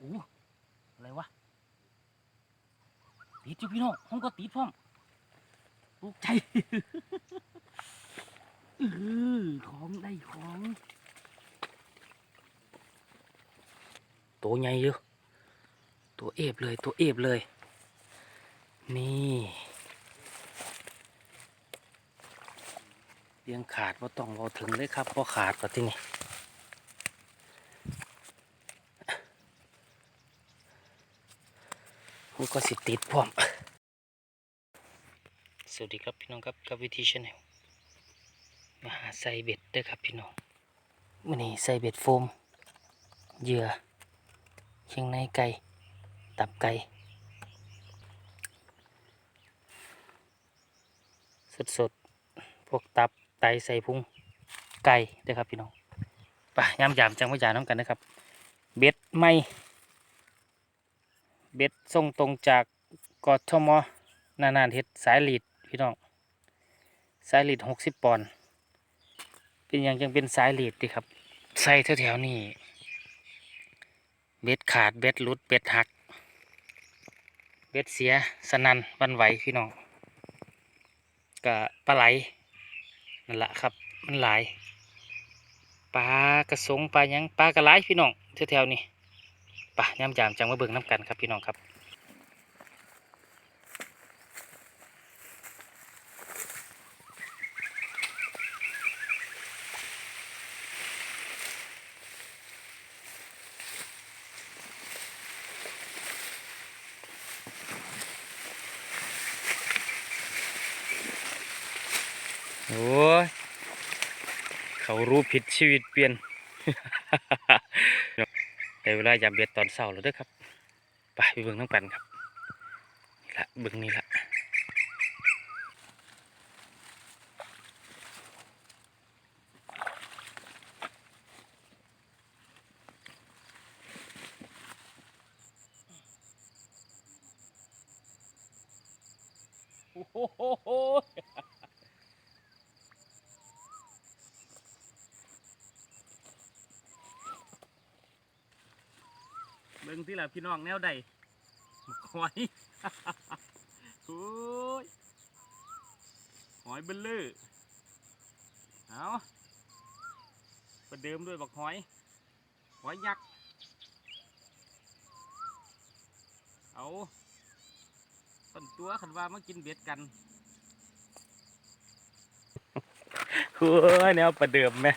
โอ้อะไรวะ ติดอยู่พี่น้องห้องก็ติดพร้อมตกใจเออของได้ของตัวใหญ่เยอะตัวเอฟเลยตัวเอฟเลย นี่เลี้ยงขาดว่าต้องเราถึงเลยครับเพราะขาดกว่าที่นี่ มันก็สิติดพร้อม สวัสดีครับพี่น้องครับกับวิธีชแนลมาหาใส่เบ็ดด้วยครับพี่น้องวันนี้ใส่เบ็ดโฟมเหยื่อเชียงในไก่ ตับไก่สดสดๆพวกตับไตใส่พุงไก่ด้วยครับพี่น้องไปยามยามจังว่ายาน้ำกันนะครับ เบ็ดไม่ บ็ดส่งตรงจากกทมนานานเฮ็ดสายลีดพี่น้อง สายลีดหกสิบปอนด์เป็นย่างยังเป็นสายลีดดีครับ ใส่แถวๆนี้เบ็ดขาดเบ็ดลุดเบ็ดหัก เบ็ดเสียสนันวันไหวพี่น้องกะปลาไหลนั่นแหละครับ มันหลายปลากระสงปลาหยังปลากระไหลพี่น้องแถวๆนี้ ปะย่ำยามจังมาเบิ่งน้ำกันครับพี่น้องครับโอ้ย เขารู้ผิดชีวิตเปลี่ยน เวลายามเบ็ดตอนเช้าแล้วเด้อครับ ไปไปเบิ่งน้ำกันครับ นี่ละเบิ่งนี่ละโอ้โหเบิ่งที่ละพี่น้องแนวใดหอยโอ้ยหอยเบลเลอร์เอาประเดิมด้วยบักหอย หอยยักษ์เอาต้นตัวขันว่ามากินเบ็ดกันโอ้ยแนวประเดิมไหม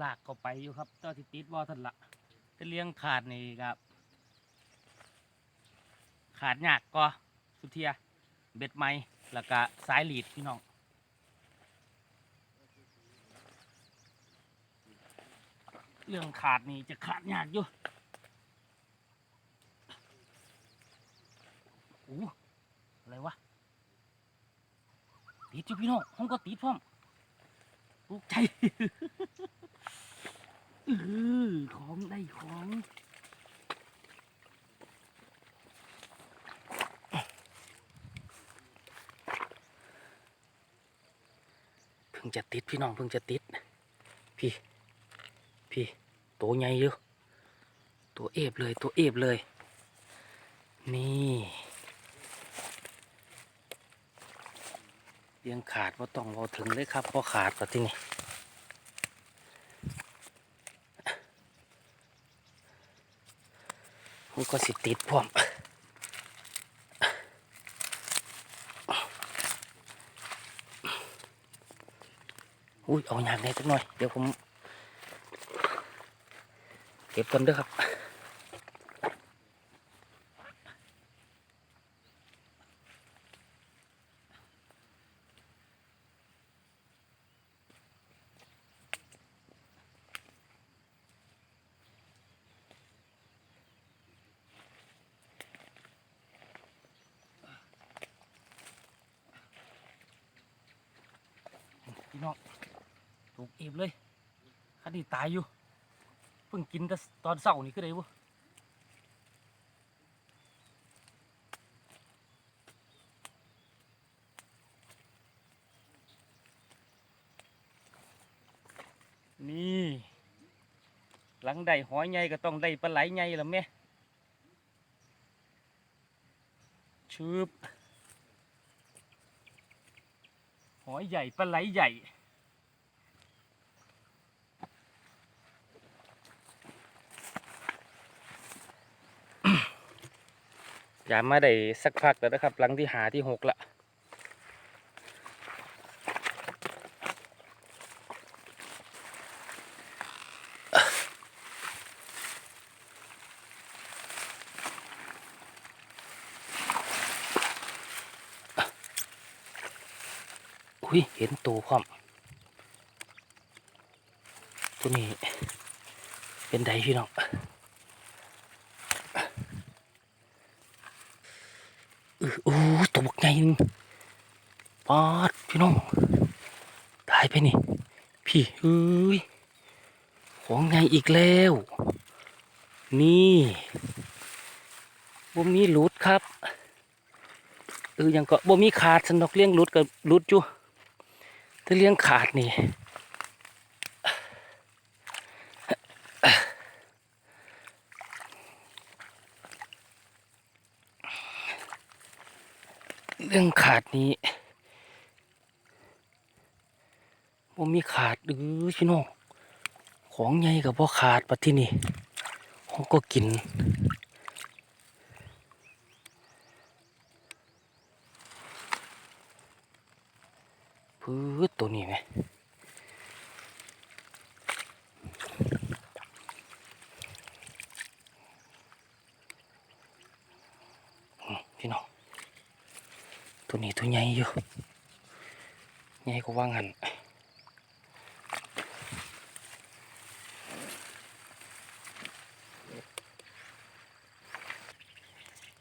ลากเข้าไปอยู่ครับเจ้าที่ติดว่าทันละจะเลี้ยงขาดนี่ครับ ขาดยากก็สุเทีย เบ็ดไม้แล้วก็สายหลีดพี่น้องเรื่องขาดนี่จะขาดยากอยู่โอ้อะไรวะ ติดอยู่พี่น้องห้องก็ติดพร้อมตกใจ เออของได้ของเพิ่งจะติดพี่น้องเพิ่งจะติด พี่ พี่ ตัวใหญ่เยอะตัวเอฟเลยตัวเอฟเลย นี่เลี้ยงขาดว่าต้องเราถึงเลยครับพราะขาดกว่าที่นี่ มัก็สิติดพร้อมอุ้ยเอาอย่างนี้สักหน่อย เดี๋ยวผม เก็บต้นด้วยครับ น้องถูกเอฟเลยคดีตายอยู่ เพิ่งกินแต่ตอนเสาร์นี่ก็ได้บ่นี่ หลังได้หอยใหญ่ก็ต้องได้ปลาไหลใหญ่ละแม่ชืบห อยใหญ่ปลาไหลใหญ่อย่ามาได้สักพักแล้วนะครับหลังที่หาที่หกละุ้ยเห็นตัวพร้อมตัวนี้ เป็นไดพี่น้องออโอ้ตัวบักใหญ่นึงปอดพี่น้องตายไปนี่ พี่เอ้ยของใหญ่อีกแล้ว นี่บ่มีหลุดครับเออยังก็บ่มีขาดสันดอกเลี้ยงหลุดกับหลุดอยู่ถ้ เลี้ยงขาดนี่เรื่องขาดนี้บ่มีขาดหรือพี่น้องของใหญ่กับพ่อขาดปะที่นี่ห้องก็กิน พื้นตัวนี้ไหมพี่น้องตัวนี้ตัวใหญ่อยู่ใหญ่ก็ว่างัน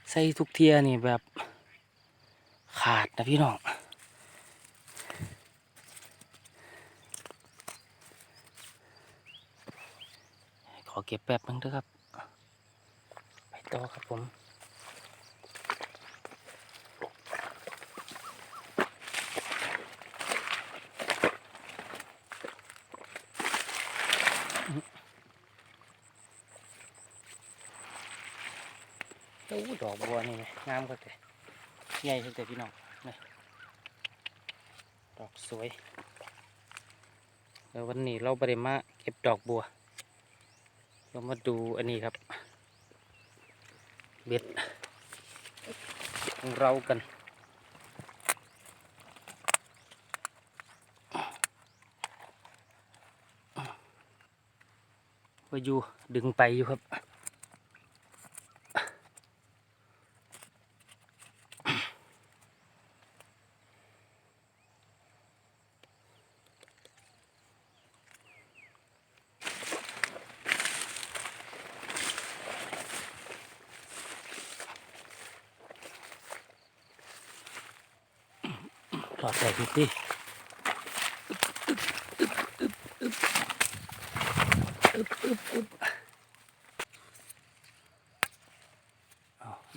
ใส่ทุกเทียนี่แบบขาดนะพี่น้อง ขอเก็บแป๊บนึงเถอะครับ ไปต่อครับผมโอ้ดอกบัวนี่งงามก็แต่ใหญ่ขึ้นแต่พี่น้องนี่ดอกสวย แล้ววันนี้เราไปมาเก็บดอกบัว เรามาดูอันนี้ครับ เบ็ดของเรากันไปอยู่ดึงไปอยู่ครับ ถอดใส่พิตี้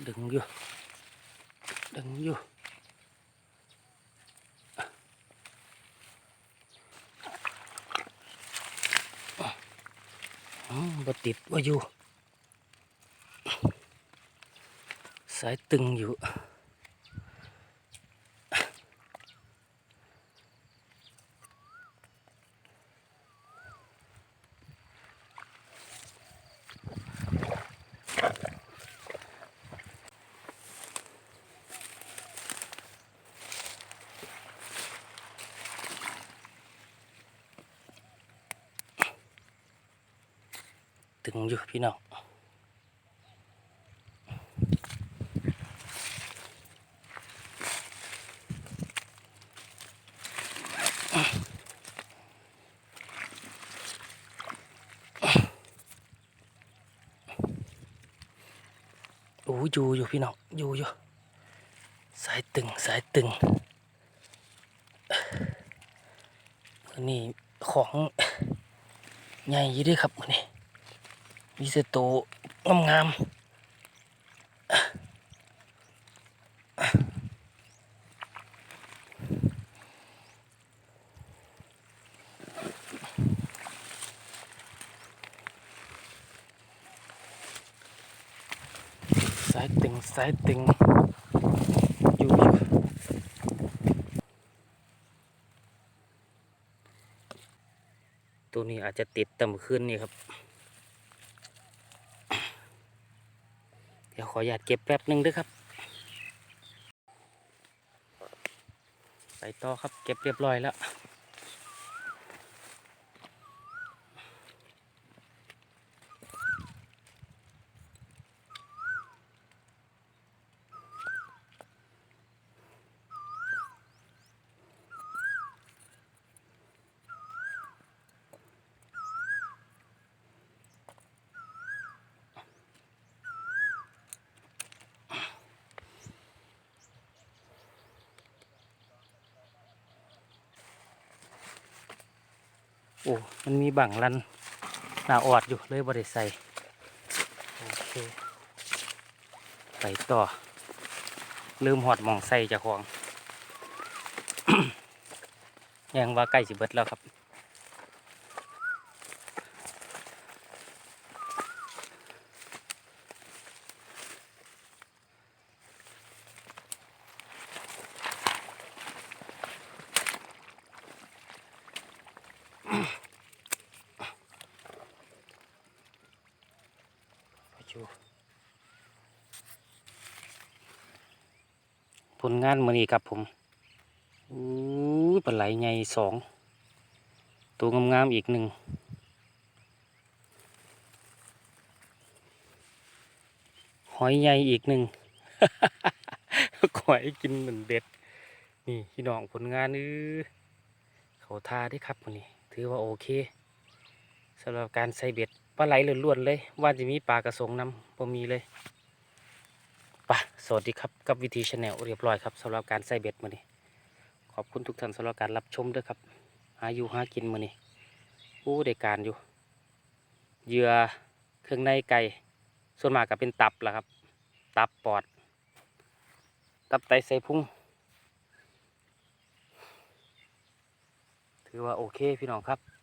ดึงอยู่ ดึงอยู่อืมบติดว่าอยู่ สายตึงอยู่ ตึงอยู่พี่น้องโอ้อยู่อยู่พี่น้องอยู่อยู่สายตึงสายตึงนี้ของใหญ่ยี่ด้วยครับมื้อนี้ มีเสโตงามงามๆสายตึงสายตึงอยู่อยู่ตัวนี้อาจจะติดต่ำขึ้นนี่ครับ เดี๋ยวขออนุญาตเก็บแป๊บหนึ่งด้วยครับ ไปต่อครับเก็บเรียบร้อยแล้ว โอ้ มันมีบังลันหนาออดอยู่เลยบริใส่โอเคไปต่อ ลืมหอดมองใส่จากของ ยังว่าใกล้สิเบิดแล้วครับ ผลงานมือนี้ครับผมอู้ปลาไหลใหญ่สองตัวงามๆอีกหนึ่งหอยใหญ่อีกหนึ่งขอให้กินเหมือนเด็ด นี่พี่น้องผลงานนี้เขาทาได้ครับมือนี้ ถือว่าโอเคสำหรับการใส่เบ็ด ปลาไหลล้วนๆเลย ว่าจะมีปลากระสงน้ำพอมีเลยปะสวัสดีครับ กับวิธีชาแนลเรียบร้อยครับสำหรับการใส่เบ็ดมือนี้ขอบคุณทุกท่านสำหรับการรับชมด้วยครับ หาอยู่หากินมือนี้อู้ได้การอยู่เหยื่อเครื่องในไก่ส่วนมากก็เป็นตับแหละครับ ตับปอด ตับไตไส้พุงถือว่าโอเคพี่น้องครับ